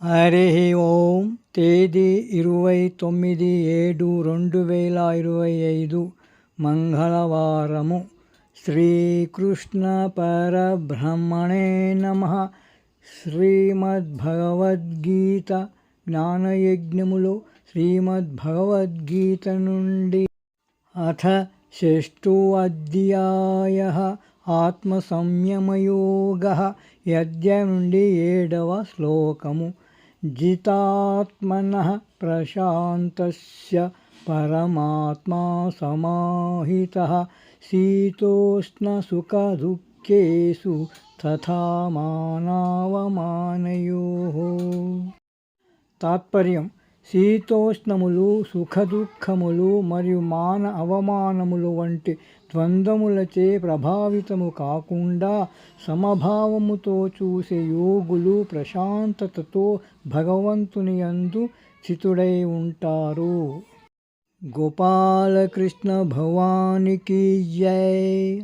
హరి ఓం తేదీ ఇరవై తొమ్మిది ఏడు రెండు వేల ఇరవై ఐదు మంగళవారము. శ్రీకృష్ణ పరబ్రహ్మణే నమ. శ్రీమద్భగవద్గీత జ్ఞానయజ్ఞములో శ్రీమద్భగవద్గీత నుండి అథ షష్ఠో అధ్యాయ ఆత్మసంయమయోగ యద్య నుండి ఏడవ శ్లోకము. जितात्मनः प्रशान्तस्य परमात्मा समाहितः शीतोष्णसुखदुःखेषु तथा मानावमानयोः। तात्पर्यं శీతోష్ణములు సుఖదుఖములు మరియు మాన అవమానములు వంటి ద్వంద్వములచే ప్రభావితము కాకుండా సమభావముతో చూసే యోగులు ప్రశాంతతతో భగవంతుని అందు చితుడై ఉంటారు. గోపాలకృష్ణ భవానికి జై.